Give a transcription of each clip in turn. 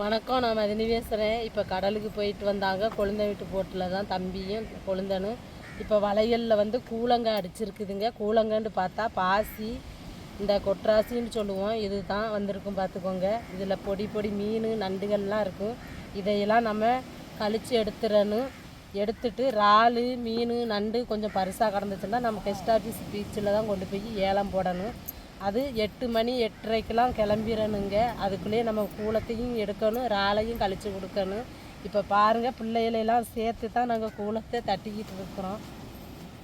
வணக்கம் நான் மதினி பேசுகிறேன் இப்போ கடலுக்கு போயிட்டு வந்தாங்க. கொழுந்த வீட்டு போட்டில் தான் தம்பியும் கொழுந்தனும். இப்போ வளையலில் வந்து கூழங்காய் அடிச்சிருக்குதுங்க. கூழங்கன்னு பார்த்தா பாசி இந்த கொட்ராசின்னு சொல்லுவோம். இது தான் வந்திருக்கும் பார்த்துக்கோங்க. இதில் பொடி பொடி மீன் நண்டுகள்லாம் இருக்கும். இதையெல்லாம் நம்ம கழித்து எடுத்துடணும். எடுத்துட்டு இறாலு மீன் நண்டு கொஞ்சம் பரிசாக கடந்துச்சுன்னா நம்ம கெஸ்ட் ஆஃபீஸ் பீச்சில் தான் கொண்டு போய் ஏலம் போடணும். அது எட்டு மணி எட்டரைக்கெலாம் கிளம்பிடணுங்க அதுக்குள்ளேயே நம்ம கூலத்தையும் எடுக்கணும் இறாலையும் கழித்து கொடுக்கணும். இப்போ பாருங்கள் பிள்ளைகளெல்லாம் சேர்த்து தான் நாங்கள் கூலத்தை தட்டிக்கிட்டு இருக்கிறோம்.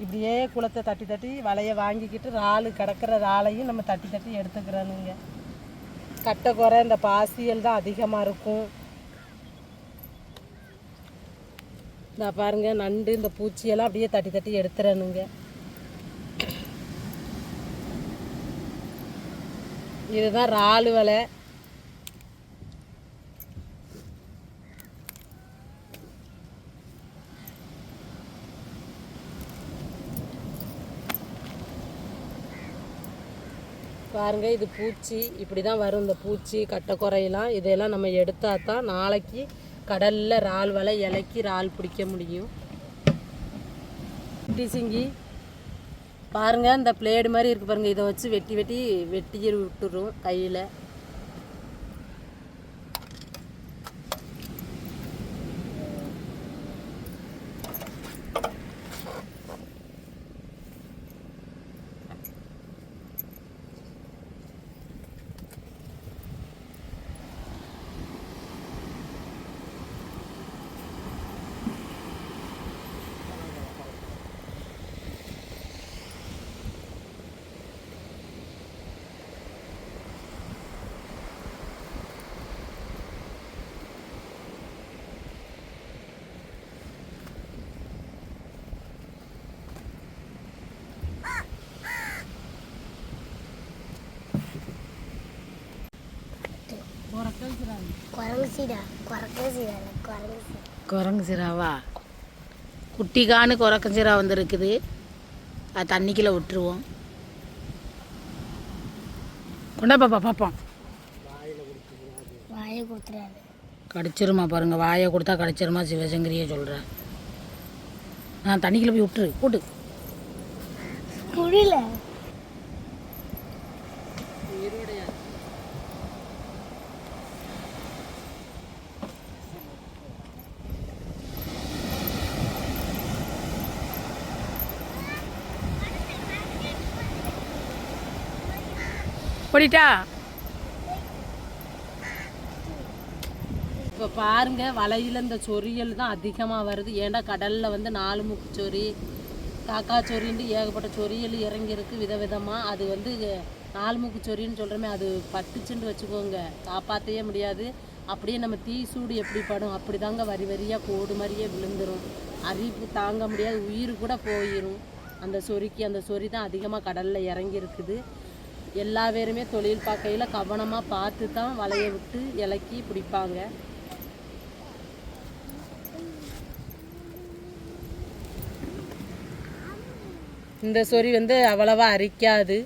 இப்படியே குளத்தை தட்டி தட்டி வலையை வாங்கிக்கிட்டு இறால் கிடக்கிற இறாலையும் நம்ம தட்டி தட்டி எடுத்துக்கிறோனுங்க கட்டை குறை இந்த பாசியல் தான் அதிகமாக இருக்கும். இந்த பாருங்க நண்டு இந்த பூச்சியெல்லாம் அப்படியே தட்டி தட்டி எடுத்துறணுங்க. இதுதான் இறாலு வலை. பாருங்கள் இது பூச்சி. இப்படி தான் வரும் இந்த பூச்சி கட்டைக்குறையெல்லாம். இதையெல்லாம் நம்ம எடுத்தால் தான் நாளைக்கு கடலில் இறால் வலை இலக்கி இறால் பிடிக்க முடியும். வெட்டி சிங்கி. பாருங்கள் இந்த பிளேடு மாதிரி இருக்குது பாருங்கள் இதை வச்சு வெட்டி வெட்டி வெட்டி விட்டுரும் கையில். குரங்கு சீடா? குரங்கு சீடா குரங்கு சீடா. குரங்கு சிராவா குட்டிக்கானு குரங்கு சிரா வந்துருக்குது. அது தண்ணிக்குள்ளே விட்டுருவோம். கொண்டா பாப்பா பார்ப்போம் வாயை கொடுத்துறாரு கடிச்சிருமா பாருங்க வாயை கொடுத்தா கடிச்சிருமா சிவசங்கரியே சொல்கிறேன் நான் தண்ணிக்குள்ளே போய் விட்டுரு கூட்டு. குழில ஓடிட்டா இப்போ பாருங்க வலையில் இந்த சொரியல் தான் அதிகமாக வருது. ஏன்னா கடலில் வந்து நாலு முக்கு சொறி காக்கா சொறின்ட்டு ஏகப்பட்ட சொரியல் இறங்கியிருக்கு விதவிதமாக அது வந்து நாலு முக்கு சொறின்னு சொல்கிறோமே அது பட்டுச்சுன்னு வச்சுக்கோங்க. காப்பாற்றவே முடியாது. அப்படியே நம்ம தீ சூடு எப்படி படும்? அப்படி தாங்க வரி வரியாக கோடு மாதிரியே விழுந்துரும். அரிப்பு தாங்க முடியாது. உயிர் கூட போயிடும் அந்த சொறிக்கு அந்த சொறி தான் அதிகமாக கடலில் இறங்கியிருக்குது. எல்லா பேருமே தொழில் பார்க்கையில் கவனமாக பார்த்து தான் வலையை விட்டு இலக்கி பிடிப்பாங்க. இந்த சொறி வந்து அவ்வளவா அரிக்காது.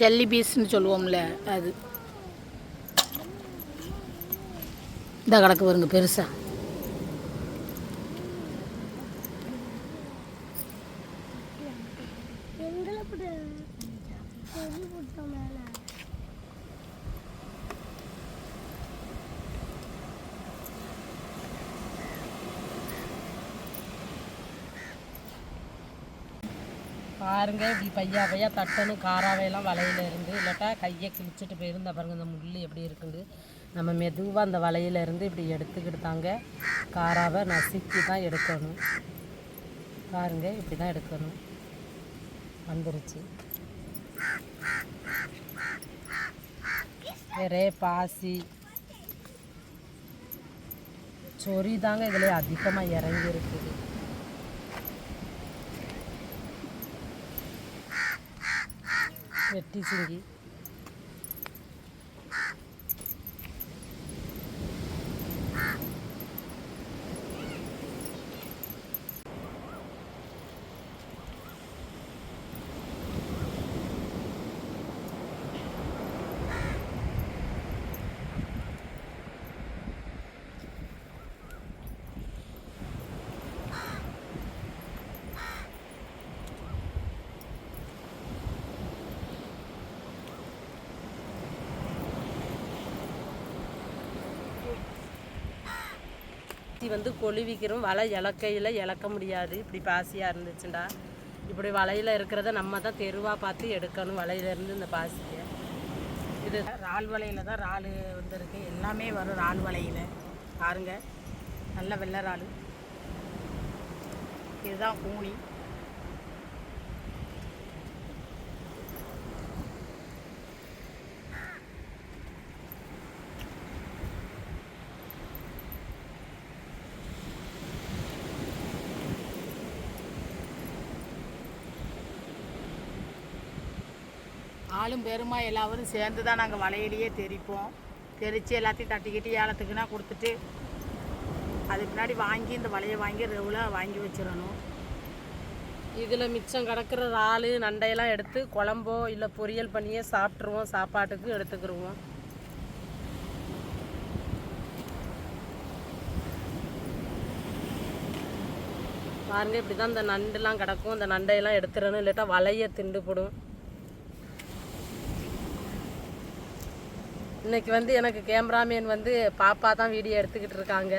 ஜல்லி பீஸ்னு சொல்லுவோம்ல அது. இந்த கணக்கு வருங்க பெருசாக எங்களை போட்டு செடி போட்டோம் மேல பாருங்க இப்படி பையா பையா தட்டணும் காராவையெல்லாம் வலையில இருந்து இல்லாட்டா கையை கிழிச்சிட்டு போயிருந்தா பாருங்க இந்த முள் எப்படி இருக்குது நம்ம மெதுவாக அந்த வலையில இருந்து இப்படி எடுத்துக்கிட்டு தாங்க காராவை நசுக்கி தான் எடுக்கணும். பாருங்க இப்படி தான் எடுக்கணும். வந்துருச்சு. வேறே பாசி. சொறி தாங்க இதில் அதிகமாக இறங்கி இருக்குது வெட்டி சிங்கி வந்து கொழுவிக்கிறோம். வலை இலக்கையில் இழக்க முடியாது. இப்படி பாசியாக இருந்துச்சுண்டா இப்படி வலையில் இருக்கிறத நம்ம தான் தெருவாக பார்த்து எடுக்கணும் வலையிலேருந்து இந்த பாசியை. இது இறால் வலையில் தான் இறால் வந்துருக்கு. எல்லாமே வரும் இறால் வலையில். பாருங்கள் நல்ல வெள்ளை இறால். இதுதான் கூனி. ஆளும் பெருமா எல்லாரும் சேர்ந்து தான் நாங்கள் வலையிலேயே தெரிப்போம். தெரித்து எல்லாத்தையும் தட்டிக்கிட்டு ஏலத்துக்குனா கொடுத்துட்டு அதுக்கு பின்னாடி வாங்கி இந்த வலையை வாங்கி ரெகுலாக வாங்கி வச்சிடணும். இதில் மிச்சம் கிடக்கிற இறால் நண்டையெல்லாம் எடுத்து குழம்போ இல்லை பொரியல் பண்ணியே சாப்பிட்ருவோம் சாப்பாட்டுக்கு எடுத்துக்கிருவோம். பாருங்க இப்படி தான் இந்த நண்டுலாம் கிடக்கும். இந்த நண்டையெல்லாம் எடுத்துடணும். இல்லாட்டா வலையை திண்டுபடும் இன்னைக்கு வந்து எனக்கு கேமராமேன் வந்து பாப்பா தான் வீடியோ எடுத்துக்கிட்டு இருக்காங்க.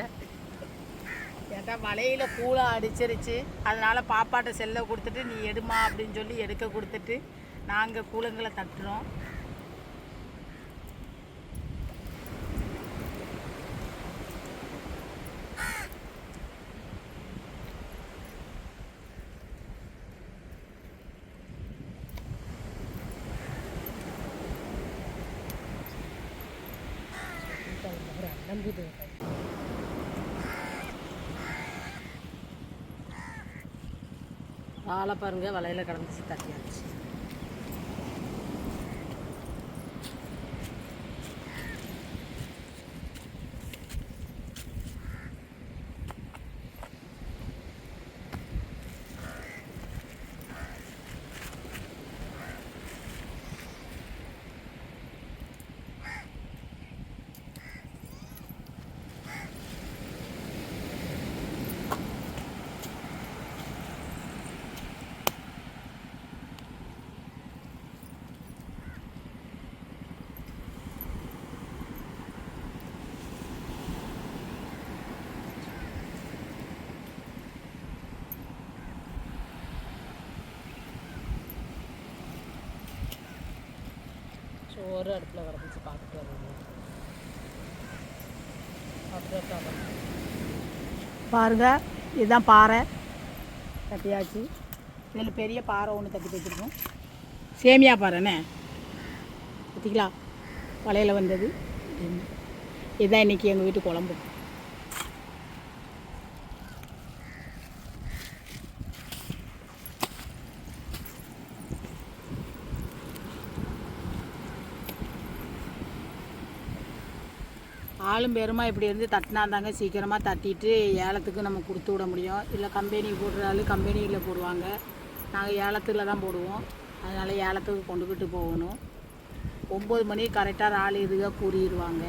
ஏன்னா மலையில் கூழை அடிச்சிருச்சு. அதனால் பாப்பாட்ட செல்லை கொடுத்துட்டு நீ எடுமா அப்படின்னு சொல்லி எடுக்க கொடுத்துட்டு நாங்கள் கூழங்களை தட்டுறோம். வாழை பாருங்க வலையில் கிடந்துச்சு தட்டியாச்சு சோறு அடுப்பில் கிடந்துச்சு பார்த்துட்டு வருவாங்க அப்படியே சாப்பிடணும் பாருங்க இதுதான் பாறை. தட்டியாச்சு. இதில் பெரிய பாறை ஒன்று தட்டி வச்சுருக்கோம். சேமியா பாறைண்ணே பார்த்தீங்களா வலையில் வந்தது. இதுதான் இன்றைக்கி எங்கள் வீட்டு குழம்பு. ஆளும் பெருமா இப்படி இருந்து தட்டினாந்தாங்க. சீக்கிரமாக தட்டிட்டு ஏலத்துக்கு நம்ம கொடுத்து விட முடியும். இல்லை கம்பெனி போடுறாலும் கம்பெனியில் போடுவாங்க. நாங்கள் ஏலத்தில் தான் போடுவோம். அதனால் ஏலத்துக்கு கொண்டுக்கிட்டு போகணும். ஒம்பது மணிக்கு கரெக்டாக ஆள் இதுக கூறிடுவாங்க.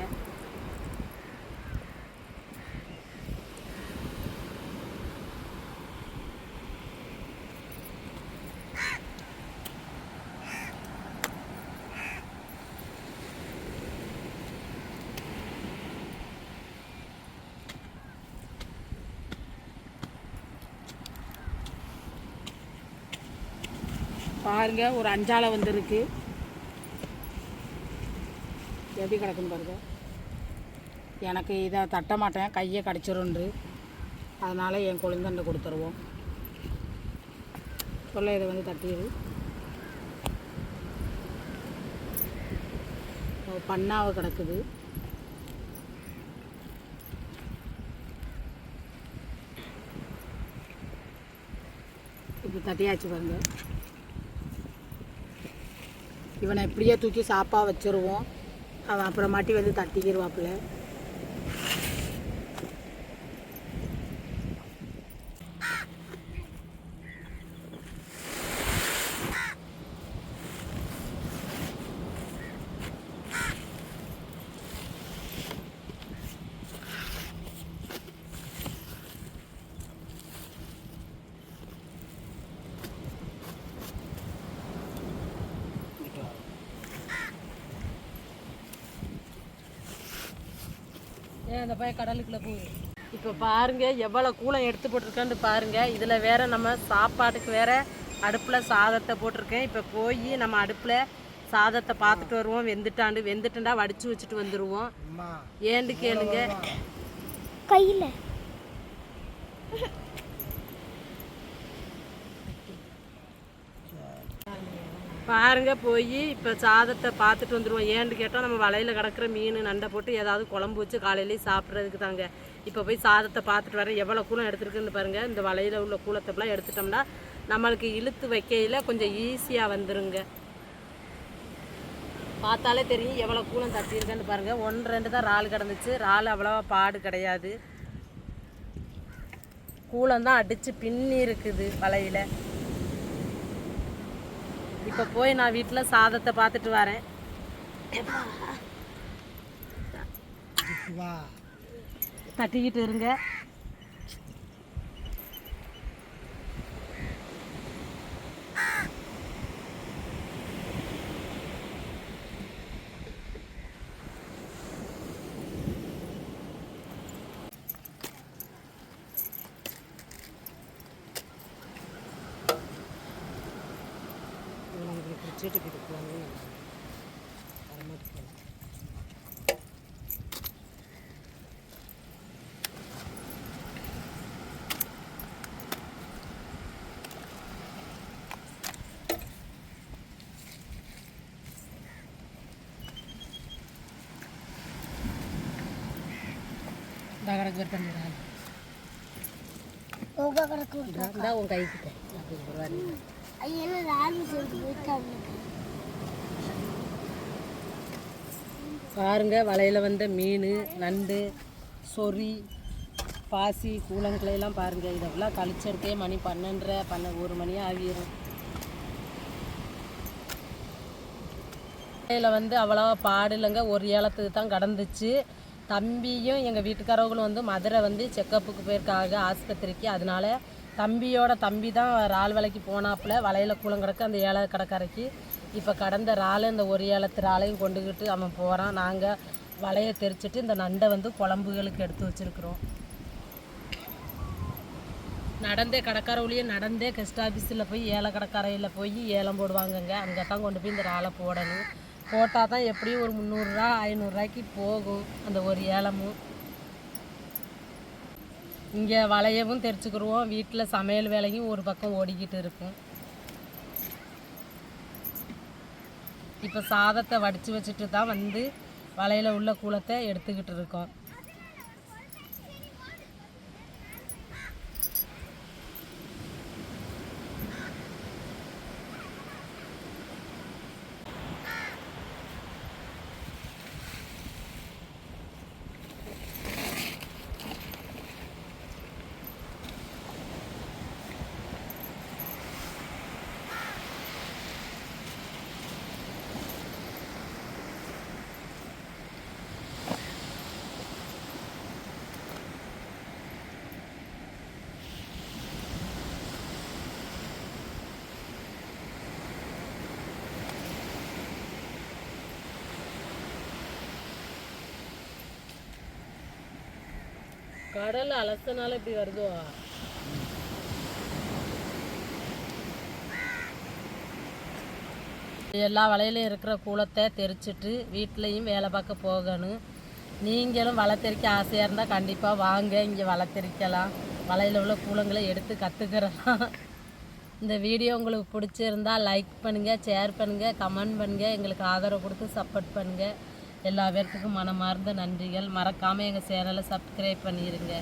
பாருங்க ஒரு அஞ்சாலை வந்திருக்கு. எப்படி கிடக்குன்னு பாருங்க. எனக்கு இதை தட்ட மாட்டேன் கையை கடிச்சிருன்று அதனால் என் குழந்தை கொடுத்துருவோம். சொல்ல இதை வந்து தட்டிடு. பண்ணாவை கிடக்குது. இப்படி தட்டியாச்சு பாருங்கள் இவனை இப்படியே தூக்கி சாப்பாக வச்சுருவோம். அவன் அப்புறமாட்டி வந்து தட்டிக்கிடுவாப்புல ஏன் அந்த பையன் கடலுக்குள்ளே போகுது. இப்போ பாருங்க எவ்வளோ கூலம் எடுத்து போட்டிருக்கேன்னு பாருங்க. இதில் வேற நம்ம சாப்பாட்டுக்கு வேற அடுப்பில் சாதத்தை போட்டிருக்கேன். இப்போ போய் நம்ம அடுப்பில் சாதத்தை பார்த்துட்டு வருவோம். வெந்துட்டாண்டு வெந்துட்டுண்டா வடிச்சு வச்சுட்டு வந்துடுவோம் ஏண்டு கேளுங்க. கையில். பாருங்க போய் இப்போ சாதத்தை பார்த்துட்டு வந்துடுவோம் ஏன்னு கேட்டால் நம்ம வலையில் கிடக்கிற மீன் நண்டை போட்டு ஏதாவது குழம்பு வச்சு காலையிலேயே சாப்பிட்றதுக்கு தாங்க. இப்போ போய் சாதத்தை பார்த்துட்டு வரேன் எவ்வளோ கூலம் எடுத்துருக்குன்னு பாருங்கள் இந்த வலையில் உள்ள கூலத்தைலாம் எடுத்துட்டோம்னா நம்மளுக்கு இழுத்து வைக்கையில் கொஞ்சம் ஈஸியாக வந்துருங்க. பார்த்தாலே தெரியும் எவ்வளோ கூலம் தட்டியிருக்கேன்னு பாருங்கள் ஒன்று ரெண்டு தான் இறால் கிடந்துச்சு. இறால் அவ்வளோவா பாடு கிடையாது. கூலம் தான் அடித்து பின்னி இருக்குது வலையில். இப்போ போய் நான் வீட்டில் சாதத்தை பார்த்துட்டு வரேன். தட்டிக்கிட்டு இருங்க. இந்த கணக்கு பண்ணிடுறேன் உங்க கணக்கு விட்டு இந்த உன் கைக்கிட்ட அப்படி பரவாயில்ல ஐயா என்ன ராணி சொல்லிட்டு போயிட்டாங்க பாருங்க வலையில் வந்த மீன் நண்டு சொறி பாசி கூழங்களை பாருங்கள் பாருங்க. இதெல்லாம் கழிச்சிருக்கே மணி பன்னெண்டரை பன்ன ஒரு மணி ஆகிரும். வலையில் வந்து அவ்வளோவா பாடு இல்லைங்க. ஒரு ஏலத்துக்கு தான் கடந்துச்சு. தம்பியும் எங்கள் வீட்டுக்காரவங்களும் வந்து மதுரை வந்து செக்கப்புக்கு போயிருக்காங்க ஆஸ்பத்திரிக்கு. அதனால தம்பியோட தம்பி தான் இறால் விலைக்கு போனாப்புல வலையில் கூலம் கிடக்கு அந்த ஏல கடற்கரைக்கு. இப்போ கடந்த இறால் இந்த ஒரு ஏலத்து இறாலையும் கொண்டுக்கிட்டு அவன் போகிறான் நாங்கள் வலையை தெரிச்சிட்டு இந்த நண்டை வந்து குழம்புகளுக்கு எடுத்து வச்சுருக்குறோம். நடந்தே கடைக்காரவுளியே நடந்தே கெஸ்ட் ஆஃபீஸில் போய் ஏல கடற்கரையில் போய் ஏலம் போடுவாங்கங்க. அங்கே தான் கொண்டு போய் இந்த இறாலை போடணும். போட்டால் தான் எப்படியும் ஒரு முந்நூறுரூவா ஐநூறுரூவாய்க்கு போகும் அந்த ஒரு ஏலமும். இங்கே வளையவும் தெரிச்சுக்கிடுவோம் வீட்டில் சமையல் வேலையும் ஒரு பக்கம் ஓடிக்கிட்டு இருக்கும். இப்போ சாதத்தை வடித்து வச்சுட்டு தான் வந்து வலையில் உள்ள கூலத்தை எடுத்துக்கிட்டு இருக்கோம். கடல் அலசனால இப்படி வருதோ? எல்லா வலையிலும் இருக்கிற கூலத்தை தெரிச்சிட்டு வீட்லேயும் வேலை பார்க்க போகணும். நீங்களும் வலை தெரிக்க ஆசையாக இருந்தால் கண்டிப்பாக வாங்க இங்கே வலை தெரிக்கலாம். வலையில் உள்ள கூலங்களை எடுத்து கற்றுக்கிறலாம் இந்த வீடியோ உங்களுக்கு பிடிச்சிருந்தா லைக் பண்ணுங்கள் ஷேர் பண்ணுங்கள் கமெண்ட் பண்ணுங்கள் எங்களுக்கு ஆதரவு கொடுத்து சப்போர்ட் பண்ணுங்கள் எல்லா பேர்த்துக்கும் மனமார்ந்த நன்றிகள். மறக்காமல் எங்கள் சேனலை சப்ஸ்கிரைப் பண்ணிடுங்க